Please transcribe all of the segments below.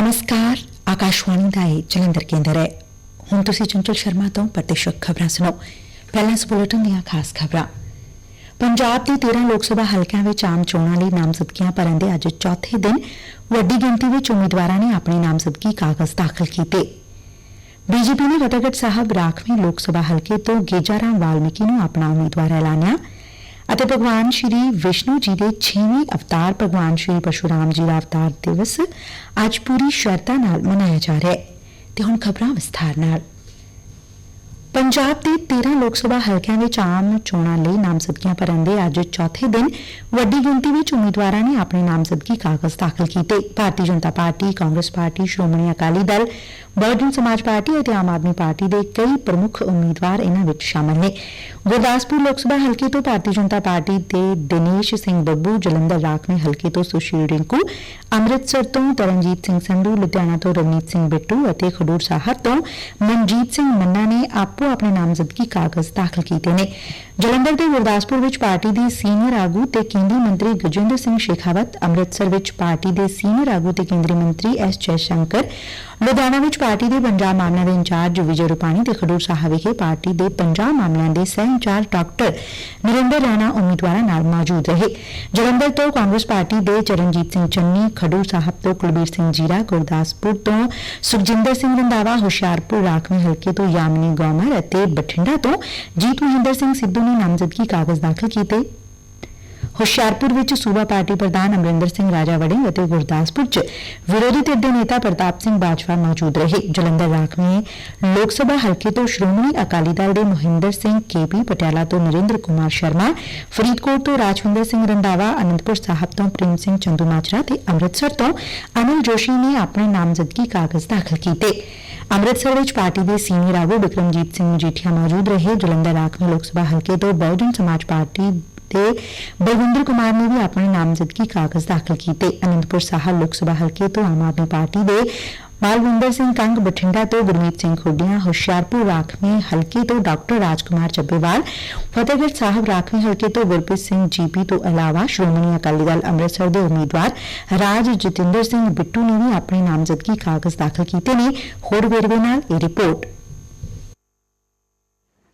ਨਮਸਕਾਰ ਆਕਾਸ਼ਵਾਣੀ ਦਾ ਇਹ ਜਲੰਧਰ ਕੇਂਦਰ ਹੈ ਹੁਣ ਤੁਸੀਂ ਚੰਚਲ ਸ਼ਰਮਾ ਤੋਂ ਪ੍ਰਤੀਸ਼ਕ ਖਬਰਾਂ ਸੁਣੋ ਪਹਿਲਾਂ ਇਸ ਬੁਲੇਟਿਨ ਦੀਆਂ ਖਾਸ ਖਬਰਾਂ ਪੰਜਾਬ ਦੇ 13 ਲੋਕ ਸਭਾ ਹਲਕਿਆਂ ਵਿੱਚ ਆਮ ਚੋਣਾਂ ਲਈ ਨਾਮਜ਼ਦਗੀਆਂ ਭਰਨ ਦੇ ਅੱਜ ਚੌਥੇ ਦਿਨ ਵੱਡੀ ਗਿਣਤੀ ਵਿੱਚ ਉਮੀਦਵਾਰਾਂ ਨੇ ਆਪਣੇ ਨਾਮਜ਼ਦਗੀ ਕਾਗਜ਼ ਦਾਖਲ ਕੀਤੇ ਬੀਜੇਪੀ ਨੇ ਰਤਗੜ ਸਾਹਿਬ ਰਾਖਵੀਂ ਲੋਕ ਸਭਾ ਹਲਕੇ ਤੋਂ ਗੇਜਾਰਾਮ ਵਾਲਮੀਕੀ ਨੂੰ ਆਪਣਾ ਉਮੀਦਵਾਰ ਐਲਾਨਿਆ ਅਤੇ ਭਗਵਾਨ ਸ਼੍ਰੀ ਵਿਸ਼ਨੂੰ ਜੀ ਦੇ 6ਵੇਂ ਅਵਤਾਰ ਭਗਵਾਨ ਸ਼੍ਰੀ ਪਰਸ਼ੁਰਾਮ ਜੀ ਦਾ ਅਵਤਾਰ ਦਿਵਸ ਅੱਜ ਪੂਰੀ ਸ਼ਰਧਾ ਨਾਲ ਮਨਾਇਆ ਜਾ ਰਿਹਾ ਹੈ ਤੇ ਹੁਣ ਖਬਰਾਂ ਵਿਸਥਾਰ ਨਾਲ। ਪੰਜਾਬ ਦੇ 13 ਲੋਕ ਸਭਾ ਹਲਕਿਆਂ ਵਿੱਚ ਆਮ ਚੋਣਾਂ ਲਈ ਨਾਮਜ਼ਦਗੀਆਂ ਭਰਨ ਦੇ ਅੱਜ ਚੌਥੇ ਦਿਨ ਵੱਡੀ ਗਿਣਤੀ ਵਿੱਚ ਉਮੀਦਵਾਰਾਂ ਨੇ ਆਪਣੇ ਨਾਮਜ਼ਦਗੀ ਕਾਗਜ਼ ਦਾਖਲ ਕੀਤੇ। Bharatiya Janata party, Congress party, Shiromani Akali Dal, Bahujan Samaj party ਅਤੇ ਆਮ ਆਦਮੀ ਪਾਰਟੀ ਦੇ ਕਈ ਪ੍ਰਮੁੱਖ ਉਮੀਦਵਾਰ ਇਹਨਾਂ ਵਿੱਚ ਸ਼ਾਮਲ ਨੇ। ਗੁਰਦਾਸਪੁਰ ਲੋਕ ਸਭਾ ਹਲਕੇ ਤੋਂ ਭਾਰਤੀ ਜਨਤਾ ਪਾਰਟੀ ਦੇ ਦਿਨੇਸ਼ ਸਿੰਘ ਬੱਬੂ, ਜਲੰਧਰ ਰਾਖਵੇਂ ਹਲਕੇ ਤੋਂ ਸੁਸ਼ੀਲ ਰਿੰਕੂ, ਅੰਮ੍ਰਿਤਸਰ ਤੋਂ ਤਰਨਜੀਤ ਸਿੰਘ ਸੰਧੂ, ਲੁਧਿਆਣਾ ਤੋਂ ਰਵਨੀਤ ਸਿੰਘ ਬਿੱਟੂ ਅਤੇ ਖਡੂਰ ਸਾਹਿਬ ਤੋਂ ਮਨਜੀਤ ਸਿੰਘ ਮੰਨਾ ਨੇ ਆਪੋ ਆਪਣੇ ਨਾਮਜ਼ਦਗੀ ਕਾਗਜ਼ ਦਾਖਲ ਕੀਤੇ ਨੇ। ਜਲੰਧਰ ਤੇ ਗੁਰਦਾਸਪੁਰ ਵਿੱਚ ਪਾਰਟੀ ਦੇ ਸੀਨੀਅਰ ਆਗੂ ਤੇ ਕੇਂਦਰੀ ਮੰਤਰੀ ਗਜਿੰਦਰ ਸਿੰਘ ਸ਼ੇਖਾਵਤ, ਅੰਮ੍ਰਿਤਸਰ ਵਿੱਚ ਪਾਰਟੀ ਦੇ ਸੀਨੀਅਰ ਆਗੂ ਤੇ ਕੇਂਦਰੀ ਮੰਤਰੀ ਐਸ ਜੈਸ਼ੰਕਰ, ਲੁਧਿਆਣਾ ਵਿੱਚ ਪਾਰਟੀ ਦੇ ਪੰਜਾਬ ਮਾਮਲਿਆਂ ਦੇ ਇੰਚਾਰਜ ਵਿਜੇ ਰੂਪਾਣੀ ਤੇ ਖਡੂਰ ਸਾਹਿਬ ਵਿਖੇ ਪਾਰਟੀ ਦੇ ਪੰਜਾਬ ਮਾਮਲਿਆਂ ਦੇ ਸਹਿ ਇੰਚਾਰਜ ਡਾਕਟਰ ਨਰਿੰਦਰ ਰਾਣਾ ਉਮੀਦਵਾਰਾਂ ਨਾਲ ਮੌਜੂਦ ਰਹੇ। ਜਲੰਧਰ ਤੋਂ ਕਾਂਗਰਸ ਪਾਰਟੀ ਦੇ ਚਰਨਜੀਤ ਸਿੰਘ ਚੰਨੀ, ਖਡੂਰ ਸਾਹਿਬ ਤੋਂ ਕੁਲਬੀਰ ਸਿੰਘ ਜੀਰਾ, ਗੁਰਦਾਸਪੁਰ ਤੋਂ ਸੁਖਜਿੰਦਰ ਸਿੰਘ ਰੰਧਾਵਾ, ਹੁਸ਼ਿਆਰਪੁਰ, ਰਾਖਵੇਂ ਹਲਕੇ ਤੋਂ ਯਾਮਨੀ ਗੌਮਰ ਅਤੇ ਬਠਿੰਡਾ ਤੋਂ ਜੀਤ ਮਹਿੰਦਰ ਸਿੰਘ ਸਿੱਧੂ ਨੇ ਨਾਮਜ਼ਦਗੀ ਕਾਗਜ਼ ਦਾਖਲ ਕੀਤੇ। ਹੁਸ਼ਿਆਰਪੁਰ ਵਿੱਚ ਸੂਬਾ ਪਾਰਟੀ ਪ੍ਰਧਾਨ ਅਮਰਿੰਦਰ ਸਿੰਘ ਰਾਜਾ ਵੜਿੰਗ ਅਤੇ ਗੁਰਦਾਸਪੁਰ 'ਚ ਵਿਰੋਧੀ ਧਿਰ ਦੇ ਨੇਤਾ ਪ੍ਰਤਾਪ ਸਿੰਘ ਬਾਜਵਾ ਮੌਜੂਦ ਰਹੇ। ਜਲੰਧਰ ਰਾਖਵੇਂ ਲੋਕ ਸਭਾ ਹਲਕੇ ਤੋਂ ਸ਼੍ਰੋਮਣੀ ਅਕਾਲੀ ਦਲ ਦੇ ਮੋਹਿੰਦਰ ਸਿੰਘ ਕੇਪੀ ਪਟਿਆਲਾ ਤੋਂ ਨਰਿੰਦਰ ਕੁਮਾਰ ਸ਼ਰਮਾ, ਫਰੀਦਕੋਟ ਤੋਂ ਰਾਜਵਿੰਦਰ ਸਿੰਘ ਰੰਧਾਵਾ, ਅਨੰਦਪੁਰ ਸਾਹਿਬ ਤੋਂ ਪ੍ਰੇਮ ਸਿੰਘ ਚੰਦੂਮਾਜਰਾ ਤੇ ਅੰਮ੍ਰਿਤਸਰ ਤੋਂ ਅਨਿਲ ਜੋਸ਼ੀ ਨੇ ਆਪਣੇ ਨਾਮਜ਼ਦਗੀ ਕਾਗਜ਼ ਦਾਖਲ ਕੀਤੇ। ਅੰਮ੍ਰਿਤਸਰ ਵਿੱਚ ਪਾਰਟੀ ਦੇ ਸੀਨੀਅਰ ਆਗੂ ਬਿਕਰਮਜੀਤ ਸਿੰਘ ਮਜੀਠੀਆ ਮੌਜੂਦ ਰਹੇ। ਜਲੰਧਰ ਰਾਖਵੇਂ ਲੋਕ ਸਭਾ ਹਲਕੇ ਤੋਂ ਬਹੁਜਨ ਸਮਾਜ ਪਾਰਟੀ ਤੇ ਬਲਵਿੰਦਰ ਕੁਮਾਰ ਨੇ ਵੀ ਆਪਣੇ ਨਾਮਜ਼ਦਗੀ ਕਾਗਜ਼ ਦਾਖਲ ਕੀਤੇ। ਅਨੰਦਪੁਰ ਸਾਹਿਬ ਲੋਕ ਸਭਾ ਹਲਕੇ ਤੋਂ ਆਮ ਆਦਮੀ ਪਾਰਟੀ ਦੇ ਮਾਲਵਿੰਦਰ ਸਿੰਘ ਕੰਗ ਬਠਿੰਡਾ ਤੋਂ ਗੁਰਮੀਤ ਸਿੰਘ ਖੁੱਡੀਆਂ, ਹੁਸ਼ਿਆਰਪੁਰ ਰਾਖਵੇਂ ਹਲਕੇ ਤੋਂ ਡਾਕਟਰ ਰਾਜਕੁਮਾਰ ਚੱਬੇਵਾਲ, ਫਤਿਹਗੜ੍ਹ ਸਾਹਿਬ ਰਾਖਵੇਂ ਹਲਕੇ ਤੋਂ ਗੁਰਪ੍ਰੀਤ ਸਿੰਘ ਜੀਪੀ ਤੋਂ ਇਲਾਵਾ ਸ਼੍ਰੋਮਣੀ ਅਕਾਲੀ ਦਲ ਅੰਮ੍ਰਿਤਸਰ ਦੇ ਉਮੀਦਵਾਰ ਰਾਜ ਜਤਿੰਦਰ ਸਿੰਘ ਬਿੱਟੂ ਨੇ ਵੀ ਆਪਣੇ ਨਾਮਜ਼ਦਗੀ ਕਾਗਜ਼ ਦਾਖਲ ਕੀਤੇ ਨੇ। ਹੋਰ ਵੇਰਵੇ ਨਾਲ ਇਹ ਰਿਪੋਰਟ।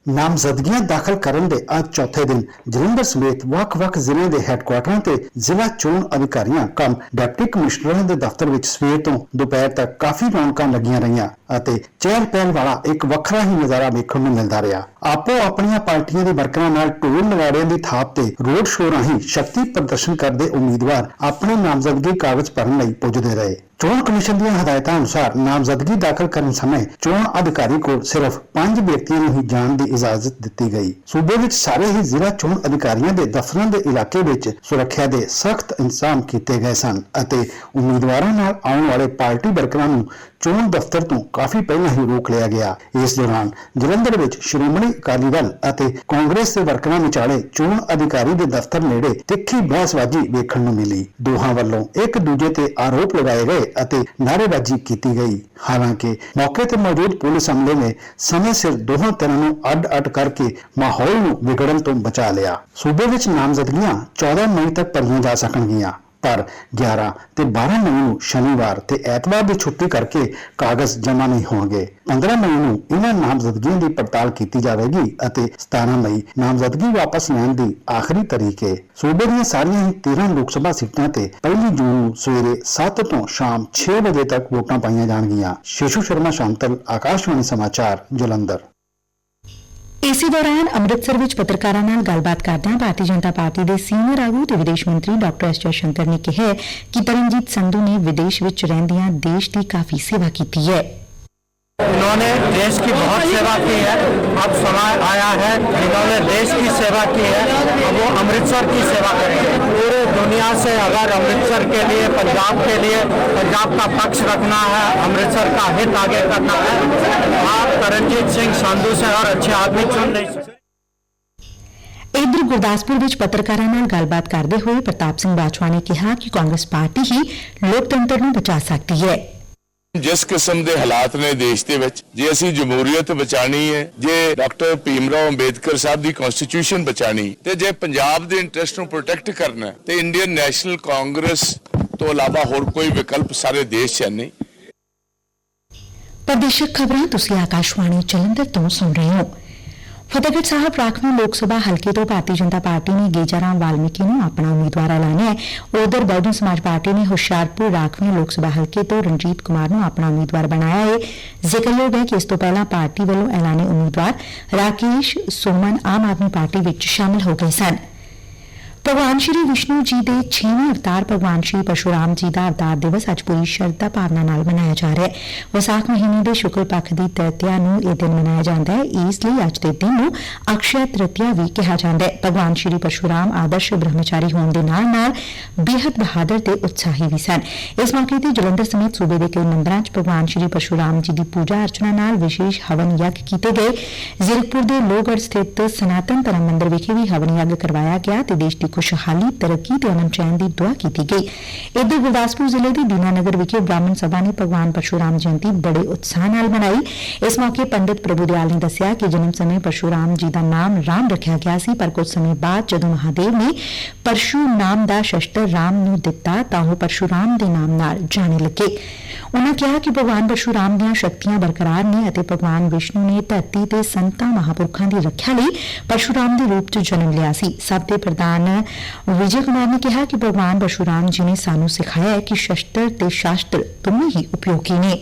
ਨਾਮਜ਼ਦਗੀਆਂ ਦਾਖਲ ਕਰਨ ਦੇ ਅੱਜ ਚੌਥੇ ਦਿਨ ਜਲੰਧਰ ਸਮੇਤ ਵੱਖ-ਵੱਖ ਜ਼ਿਲ੍ਹਿਆਂ ਦੇ ਹੈੱਡਕੁਆਟਰਾਂ ਤੇ ਜ਼ਿਲ੍ਹਾ ਚੋਣ ਅਧਿਕਾਰੀਆਂ ਕਮ ਡਿਪਟੀ ਕਮਿਸ਼ਨਰਾਂ ਦੇ ਦਫ਼ਤਰ ਵਿੱਚ ਸਵੇਰ ਤੋਂ ਦੁਪਹਿਰ ਤੱਕ ਕਾਫੀ ਰੌਣਕਾਂ ਲੱਗੀਆਂ ਰਹੀਆਂ ਅਤੇ ਚਹਿਲ ਪਹਿਲ ਵਾਲਾ ਇੱਕ ਵੱਖਰਾ ਹੀ ਨਜ਼ਾਰਾ ਵੇਖਣ ਨੂੰ ਮਿਲਦਾ ਰਿਹਾ। ਆਪੋ ਆਪਣੀਆਂ ਪਾਰਟੀਆਂ ਦੇ ਵਰਕਰਾਂ ਨਾਲ ਟੋਲ ਨਗਾੜਿਆਂ ਦੀ ਥਾਪ ਤੇ ਰੋਡ ਸ਼ੋਅ ਰਾਹੀਂ ਸ਼ਕਤੀ ਪ੍ਰਦਰਸ਼ਨ ਕਰਦੇ ਉਮੀਦਵਾਰ ਆਪਣੇ ਨਾਮਜ਼ਦਗੀ ਕਾਗਜ਼ ਭਰਨ ਲਈ ਪੁੱਜਦੇ ਰਹੇ। ਚੋਣ ਕਮਿਸ਼ਨ ਦੀਆਂ ਹਦਾਇਤਾਂ ਅਨੁਸਾਰ ਨਾਮਜ਼ਦਗੀ ਦਾਖਲ ਕਰਨ ਸਮੇਂ ਚੋਣ ਅਧਿਕਾਰੀ ਕੋਲ ਸਿਰਫ 5 ਵਿਅਕਤੀਆਂ ਨੂੰ ਹੀ ਜਾਣ ਦੀ ਇਜਾਜ਼ਤ ਦਿੱਤੀ ਗਈ। ਸੂਬੇ ਵਿੱਚ ਸਾਰੇ ਹੀ ਜ਼ਿਲ੍ਹਾ ਚੋਣ ਅਧਿਕਾਰੀਆਂ ਦੇ ਦਫ਼ਤਰਾਂ ਦੇ ਇਲਾਕੇ ਵਿੱਚ ਸੁਰੱਖਿਆ ਦੇ ਸਖਤ ਇੰਤਜ਼ਾਮ ਕੀਤੇ ਗਏ ਸਨ ਅਤੇ ਉਮੀਦਵਾਰਾਂ ਨਾਲ ਆਉਣ ਵਾਲੇ ਪਾਰਟੀ ਵਰਕਰਾਂ ਨੂੰ ਚੋਣ ਦਫ਼ਤਰ ਤੋਂ ਕਾਫੀ ਪਹਿਲਾਂ ਹੀ ਰੋਕ ਲਿਆ ਗਿਆ। ਇਸ ਦੌਰਾਨ ਜਲੰਧਰ ਵਿੱਚ ਸ਼੍ਰੋਮਣੀ ਅਕਾਲੀ ਦਲ ਅਤੇ ਕਾਂਗਰਸ ਦੇ ਵਰਕਰਾਂ ਵਿਚਾਲੇ ਚੋਣ ਅਧਿਕਾਰੀ ਦੇ ਦਫ਼ਤਰ ਨੇੜੇ ਤਿੱਖੀ ਬਹਿਸਬਾਜ਼ੀ ਵੇਖਣ ਨੂੰ ਮਿਲੀ। ਦੋਹਾਂ ਵੱਲੋਂ ਇੱਕ ਦੂਜੇ ਤੇ ਆਰੋਪ ਲਗਾਏ ਗਏ ਅਤੇ ਨਾਅਰੇਬਾਜ਼ੀ ਕੀਤੀ ਗਈ। ਹਾਲਾਂਕਿ ਮੌਕੇ ਤੇ ਮੌਜੂਦ ਪੁਲਿਸ ਅਮਲੇ ਨੇ ਸਮੇਂ ਸਿਰ ਦੋਹਾਂ ਧਿਰਾਂ ਨੂੰ ਅੱਡ-ਅੱਡ ਕਰਕੇ ਮਾਹੌਲ ਨੂੰ ਵਿਗੜਨ ਤੋਂ ਬਚਾ ਲਿਆ। ਸੂਬੇ ਵਿੱਚ ਨਾਮਜ਼ਦਗੀਆਂ 14 ਮਈ ਤੱਕ ਭਰੀਆਂ ਜਾ ਸਕਣਗੀਆਂ। ਪਰ 11 ਤੇ 12 ਮਈ ਨੂੰ ਸ਼ਨੀਵਾਰ ਤੇ ਐਤਵਾਰ ਦੀ ਛੁੱਟੀ ਕਰਕੇ ਕਾਗਜ਼ ਜਮ੍ਹਾਂ ਨਹੀਂ ਹੋਣਗੇ। 15 ਮਈ ਨੂੰ ਇਹਨਾਂ ਨਾਮਜ਼ਦਗੀਆਂ ਦੀ ਪੜਤਾਲ ਕੀਤੀ ਜਾਵੇਗੀ ਅਤੇ 17 ਮਈ ਨਾਮਜ਼ਦਗੀ ਵਾਪਸ ਲੈਣ ਦੀ ਆਖਰੀ ਤਾਰੀਖ ਹੈ ਸੂਬੇ ਦੀਆਂ ਸਾਰੀਆਂ ਹੀ 13 ਲੋਕ ਸਭਾ ਸੀਟਾਂ ਤੇ 1 ਜੂਨ ਨੂੰ ਸਵੇਰੇ 7 ਤੋਂ ਸ਼ਾਮ 6 ਵਜੇ ਤੱਕ ਵੋਟਾਂ ਪਾਈਆਂ ਜਾਣਗੀਆਂ। ਸ਼ੇਸ਼ੂ ਸ਼ਰਮਾ, ਸ਼ਾਂਤਲ, ਆਕਾਸ਼ਵਾਣੀ ਸਮਾਚਾਰ, ਜਲੰਧਰ। ਇਸੇ ਦੌਰਾਨ ਅੰਮ੍ਰਿਤਸਰ ਵਿੱਚ ਪੱਤਰਕਾਰਾਂ ਨਾਲ ਗੱਲਬਾਤ ਕਰਦਿਆਂ ਭਾਰਤੀ ਜਨਤਾ ਪਾਰਟੀ ਦੇ ਸੀਨੀਅਰ ਆਗੂ ਤੇ ਵਿਦੇਸ਼ ਮੰਤਰੀ ਡਾਕਟਰ ਐਸ ਜੈਸ਼ੰਕਰ ਨੇ ਕਿਹਾ ਕਿ ਤਰਨਜੀਤ ਸੰਧੂ ਨੇ ਵਿਦੇਸ਼ ਵਿੱਚ ਰਹਿੰਦਿਆਂ ਦੇਸ਼ ਦੀ ਕਾਫੀ ਸੇਵਾ ਕੀਤੀ ਹੈ इन्होंने देश की बहुत सेवा की है अब समय आया है इन्होंने देश की सेवा की है अब वो अमृतसर की सेवा करेंगे पूरे दुनिया से अगर अमृतसर के लिए पंजाब के लिए पंजाब का पक्ष रखना है अमृतसर का हित आगे करना है आप तरनजीत सिंह संधू से और अच्छे आदमी चुन नहीं सकते ਇਧਰ ਗੁਰਦਾਸਪੁਰ ਵਿੱਚ ਪੱਤਰਕਾਰਾਂ ਨਾਲ ਗੱਲਬਾਤ ਕਰਦੇ ਹੋਏ ਪ੍ਰਤਾਪ ਸਿੰਘ ਬਾਜਵਾ ਨੇ ਕਿਹਾ ਕਿ ਕਾਂਗਰਸ ਪਾਰਟੀ ਹੀ ਲੋਕਤੰਤਰ ਨੂੰ ਬਚਾ ਸਕਦੀ ਹੈ ਜਿਸ ਕਿਸਮ ਦੇ ਹਾਲਾਤ ਨੇ ਦੇਸ਼ ਦੇ ਵਿੱਚ, ਜੇ ਅਸੀਂ ਜਮਹੂਰੀਅਤ ਬਚਾਣੀ ਹੈ, ਜੇ ਡਾਕਟਰ ਭੀਮਰਾਓ ਅੰਬੇਦਕਰ ਸਾਹਿਬ ਦੀ ਕਨਸਟੀਟਿਊਸ਼ਨ ਬਚਾਣੀ ਤੇ ਜੇ ਪੰਜਾਬ ਦੇ ਇੰਟਰਸਟ ਨੂੰ ਪ੍ਰੋਟੈਕਟ ਕਰਨਾ, ਤੇ ਇੰਡੀਅਨ ਨੈਸ਼ਨਲ ਕਾਂਗਰਸ ਤੋਂ ਇਲਾਵਾ ਹੋਰ ਕੋਈ ਵਿਕਲਪ ਸਾਰੇ ਦੇਸ਼ 'ਚ ਨਹੀਂ। ਪ੍ਰਦੇਸ਼ਕ ਖਬਰਾਂ ਤੁਸੀਂ ਆਕਾਸ਼ਵਾਣੀ ਜਲੰਧਰ ਤੋਂ ਸੁਣ ਰਹੇ ਹੋ। ਫਤਿਹਗੜ੍ਹ ਸਾਹਿਬ ਰਾਖਵੀਂ ਲੋਕ ਸਭਾ ਹਲਕੇ ਤੋਂ ਭਾਰਤੀ ਜਨਤਾ ਪਾਰਟੀ ਨੇ ਗੇਜਾਰਾਮ ਵਾਲਮੀਕੀ ਨੂੰ ਆਪਣਾ ਉਮੀਦਵਾਰ ਐਲਾਨਿਆ ਹੈ। ਉਧਰ ਬਹੁਜਨ ਸਮਾਜ ਪਾਰਟੀ ਨੇ ਹੁਸ਼ਿਆਰਪੁਰ ਰਾਖਵੀਂ ਲੋਕ ਸਭਾ ਹਲਕੇ ਤੋਂ ਰਣਜੀਤ ਕੁਮਾਰ ਨੂੰ ਆਪਣਾ ਉਮੀਦਵਾਰ ਬਣਾਇਆ ਹੈ। ਜ਼ਿਕਰਯੋਗ ਹੈ ਕਿ ਇਸ ਤੋਂ ਪਹਿਲਾਂ ਪਾਰਟੀ ਵੱਲੋਂ ਐਲਾਨੇ ਉਮੀਦਵਾਰ ਰਾਕੇਸ਼ ਸੋਮਨ ਆਮ ਆਦਮੀ ਪਾਰਟੀ ਵਿੱਚ ਸ਼ਾਮਲ ਹੋ ਗਏ ਸਨ। ਭਗਵਾਨ ਸ਼੍ਰੀ ਵਿਸ਼ਨੂੰ ਜੀ ਦੇ 6ਵੇਂ ਅਵਤਾਰ ਭਗਵਾਨ ਸ਼੍ਰੀ ਪਰਸ਼ੁਰਾਮ ਜੀ ਦਾ ਅਵਤਾਰ ਦਿਵਸ ਅੱਜ ਪੂਰੀ ਸ਼ਰਧਾ ਭਾਵਨਾ ਨਾਲ ਮਨਾਇਆ ਜਾ ਰਿਹਾ ਹੈ। ਵਿਸਾਖ ਮਹੀਨੇ ਦੇ ਸ਼ੁਕਲ ਪੱਖ ਦੀ ਤ੍ਰਿਤਿਆ ਨੂੰ ਇਹ ਦਿਨ ਮਨਾਇਆ ਜਾਂਦਾ ਹੈ। ਇਸ ਲਈ ਅੱਜ ਦੇ ਦਿਨ ਨੂੰ ਅਕਸ਼ਯ ਤ੍ਰਿਤਿਆ ਵੀ ਕਿਹਾ ਜਾਂਦਾ ਹੈ। ਭਗਵਾਨ ਸ਼੍ਰੀ ਪਰਸ਼ੁਰਾਮ ਆਦਰਸ਼ ਬ੍ਰਹਮਚਾਰੀ ਹੋਣ ਦੇ ਨਾਲ-ਨਾਲ ਬੇਹੱਦ ਬਹਾਦਰ ਤੇ ਉਤਸ਼ਾਹੀ ਵੀ ਸਨ। ਇਸ ਮੌਕੇ ਤੇ ਜਲੰਧਰ ਸਮੇਤ ਸੂਬੇ ਦੇ ਕਈ ਮੰਦਰਾਂ 'ਚ ਭਗਵਾਨ ਸ਼੍ਰੀ ਪਰਸ਼ੁਰਾਮ ਜੀ ਦੀ ਪੂਜਾ ਅਰਚਨਾ ਨਾਲ ਵਿਸ਼ੇਸ਼ ਹਵਨ ਯੱਗ ਕੀਤੇ ਗਏ। ਜ਼ਿਰਕਪੁਰ ਦੇ ਲੋਹਗੜ੍ਹ ਸਥਿਤ ਸਨਾਤਨ ਧਰਮ ਮੰਦਿਰ ਵਿਖੇ ਵੀ ਹਵਨ ਯੱਗ ਕਰਵਾਇਆ ਗਿਆ ਤੇ ਦੇਸ਼ ਦੀ ਖੁਸ਼ਹਾਲੀ, ਤਰੱਕੀ ਤੇ ਅਮਨ ਚੈਨ ਦੀ ਦੁਆ ਕੀਤੀ ਗਈ। ਇਧਰ ਗੁਰਦਾਸਪੁਰ ਜ਼ਿਲ੍ਹੇ ਦੇ ਦੀਨਾਨਗਰ ਵਿਖੇ ਬ੍ਰਾਹਮਣ ਸਭਾ ਨੇ ਭਗਵਾਨ ਪਰਸ਼ੁਰਾਮ ਜਯੰਤੀ ਬੜੇ ਉਤਸ਼ਾਹ ਨਾਲ ਮਨਾਈ। ਇਸ ਮੌਕੇ ਪੰਡਿਤ ਪ੍ਰਭੂਦਿਆਲ ਨੇ ਦੱਸਿਆ ਕਿ ਜਨਮ ਸਮੇਂ ਪਰਸ਼ੁਰਾਮ ਜੀ ਦਾ ਨਾਮ ਰਾਮ ਰੱਖਿਆ ਗਿਆ ਸੀ, ਪਰ ਕੁਝ ਸਮੇਂ ਬਾਅਦ ਜਦੋਂ ਮਹਾਦੇਵ ਨੇ ਪਰਸ਼ੂ ਨਾਮ ਦਾ ਸ਼ਸਤਰ ਰਾਮ ਨੂੰ ਦਿੱਤਾ ਤਾਂ ਉਹ ਪਰਸ਼ੁਰਾਮ ਦੇ ਨਾਮ ਨਾਲ ਜਾਣੇ ਲੱਗੇ। ਉਹਨਾਂ ਕਿਹਾ ਕਿ ਭਗਵਾਨ ਪਰਸ਼ੁਰਾਮ ਦੀਆਂ ਸ਼ਕਤੀਆਂ ਬਰਕਰਾਰ ਨੇ ਅਤੇ ਭਗਵਾਨ ਵਿਸ਼ਨੂੰ ਨੇ ਧਰਤੀ ਤੇ ਸੰਤਾਂ ਮਹਾਪੁਰਖਾਂ ਦੀ ਰੱਖਿਆ ਲਈ ਪਰਸ਼ੁਰਾਮ ਦੇ ਰੂਪ 'ਚ ਜਨਮ ਲਿਆ ਸੀ। ਸਭ ਦੇ ਪ੍ਰਧਾਨ ਵਿਜੇ ਕੁਮਾਰ ਨੇ ਕਿਹਾ ਕਿ ਭਗਵਾਨ ਪਰਸ਼ੁਰਾਮ ਜੀ ਨੇ ਸਾਨੂੰ ਸਿਖਾਇਆ ਹੈ ਕਿ ਸ਼ਸਤਰ ਤੇ ਸ਼ਾਸਤਰ ਦੋਵੇਂ ਹੀ ਉਪਯੋਗੀ ਨੇ।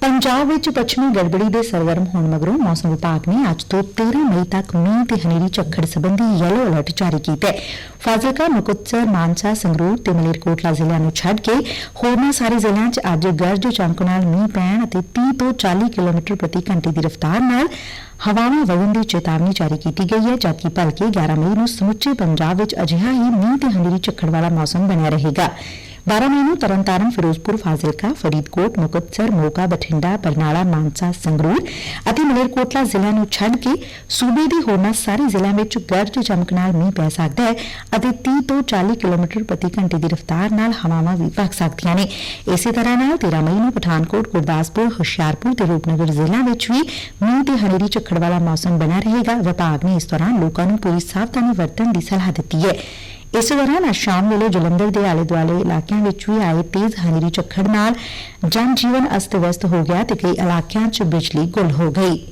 ਪੰਜਾਬ ਵਿੱਚ ਪੱਛਮੀ ਗੜਬੜੀ ਦੇ ਸਰਗਰਮ ਹੋਣ ਮਗਰੋਂ ਮੌਸਮ ਵਿਭਾਗ ਨੇ ਅੱਜ ਤੋਂ 13 ਮਈ ਤੱਕ ਮੀਂਹ ਤੇ ਹਨੇਰੀ ਝੱਖੜ ਸੰਬੰਧੀ ਯੈਲੋ ਅਲਰਟ ਜਾਰੀ ਕੀਤਾ। ਹੈ ਫਾਜ਼ਿਲਕਾ, ਮੁਕਤਸਰ, ਮਾਨਸਾ, ਸੰਗਰੂਰ ਤੇ ਮਲੇਰਕੋਟਲਾ ਜ਼ਿਲ੍ਹਿਆਂ ਨੂੰ ਛੱਡ ਕੇ ਹੋਰਨਾਂ ਸਾਰੇ ਜ਼ਿਲ੍ਹਿਆਂ 'ਚ ਅੱਜ ਗਰਜ ਚਮਕ ਨਾਲ ਮੀਂਹ ਪੈਣ ਅਤੇ 30 ਤੋਂ 40 ਕਿਲੋਮੀਟਰ ਪ੍ਰਤੀ ਘੰਟੇ ਦੀ ਰਫ਼ਤਾਰ ਨਾਲ ਹਵਾਵਾਂ ਵਗਣ ਦੀ ਚੇਤਾਵਨੀ ਜਾਰੀ ਕੀਤੀ ਗਈ ਹੈ, ਜਦਕਿ ਭਲਕੇ 11 ਮਈ ਨੂੰ ਸਮੁੱਚੇ ਪੰਜਾਬ ਵਿੱਚ ਅਜਿਹਾ ਹੀ ਮੀਂਹ ਤੇ ਹਨੇਰੀ ਝੱਖੜ ਵਾਲਾ ਮੌਸਮ ਬਣਿਆ ਰਹੇਗਾ। 12 ਮਈ ਨੂੰ ਤਰਨਤਾਰਨ, ਫਿਰੋਜ਼ਪੁਰ, ਫਾਜ਼ਿਲਕਾ, ਫਰੀਦਕੋਟ, ਮੁਕਤਸਰ, ਮੋਗਾ, ਬਠਿੰਡਾ, ਬਰਨਾਲਾ, ਮਾਨਸਾ, ਸੰਗਰੂਰ ਅਤੇ ਮਲੇਰਕੋਟਲਾ ਜ਼ਿਲ੍ਹਿਆਂ ਨੂੰ ਛੱਡ ਕੇ ਸੂਬੇ ਦੇ ਹੋਰਨਾਂ ਸਾਰੇ ਜ਼ਿਲ੍ਹਿਆਂ ਵਿੱਚ ਗਰਜ ਚਮਕ ਨਾਲ ਮੀਂਹ ਪੈ ਸਕਦਾ ਹੈ ਅਤੇ 30 ਤੋਂ 40 ਕਿਲੋਮੀਟਰ ਪ੍ਰਤੀ ਘੰਟੇ ਦੀ ਰਫ਼ਤਾਰ ਨਾਲ ਹਵਾਵਾਂ ਵੀ ਵਗ ਸਕਦੀਆਂ ਨੇ। ਇਸੇ ਤਰ੍ਹਾਂ ਨਾਲ 13 ਮਈ ਨੂੰ ਪਠਾਨਕੋਟ, ਗੁਰਦਾਸਪੁਰ, ਹੁਸ਼ਿਆਰਪੁਰ ਤੇ ਰੂਪਨਗਰ ਜ਼ਿਲ੍ਹਿਆਂ ਵਿੱਚ ਵੀ ਮੀਂਹ ਤੇ ਹਨੇਰੀ ਝੱਖੜ ਵਾਲਾ ਮੌਸਮ ਬਣਾ ਰਹੇਗਾ। ਵਿਭਾਗ ਨੇ ਇਸ ਦੌਰਾਨ ਲੋਕਾਂ ਨੂੰ ਪੂਰੀ ਸਾਵਧਾਨੀ ਵਰਤਣ ਦੀ ਸਲਾਹ ਦਿੱਤੀ ਹੈ। ਇਸ ਦੌਰਾਨ ਅੱਜ ਸ਼ਾਮ ਵੇਲੇ ਜਲੰਧਰ ਦੇ ਆਲੇ ਦੁਆਲੇ ਇਲਾਕਿਆਂ ਵਿੱਚ ਵੀ ਆਏ ਤੇਜ਼ ਹਨੇਰੀ ਝੱਖੜ ਨਾਲ ਜਨ ਜੀਵਨ ਅਸਤ-ਵਿਅਸਤ ਹੋ ਗਿਆ ਤੇ ਕਈ ਇਲਾਕਿਆਂ 'ਚ ਬਿਜਲੀ ਗੁੱਲ ਹੋ ਗਈ।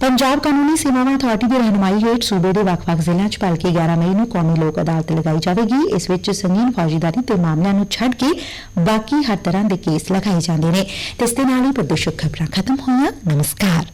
ਪੰਜਾਬ ਕਾਨੂੰਨੀ ਸੇਵਾਵਾਂ ਅਥਾਰਟੀ ਦੀ ਰਹਿਨੁਮਾਈ ਹੇਠ ਸੂਬੇ ਦੇ ਵੱਖ-ਵੱਖ ਜ਼ਿਲ੍ਹਿਆਂ 'ਚ ਭਲਕੇ 11 ਮਈ ਨੂੰ ਕੌਮੀ ਲੋਕ ਅਦਾਲਤ ਲਗਾਈ ਜਾਵੇਗੀ। ਇਸ ਵਿੱਚ ਸੰਗੀਨ ਫੌਜੀਦਾਰੀ ਤੇ ਮਾਮਲਿਆਂ ਨੂੰ ਛੱਡ ਕੇ ਬਾਕੀ ਹਰ ਤਰ੍ਹਾਂ ਦੇ ਕੇਸ ਲਗਾਏ ਜਾਂਦੇ ਨੇ। ਤੇ ਇਸ ਦੇ ਨਾਲ ਹੀ ਪ੍ਰਦੇਸ਼ਕ ਖਬਰਾਂ ਖਤਮ ਹੋਈਆਂ। ਨਮਸਕਾਰ।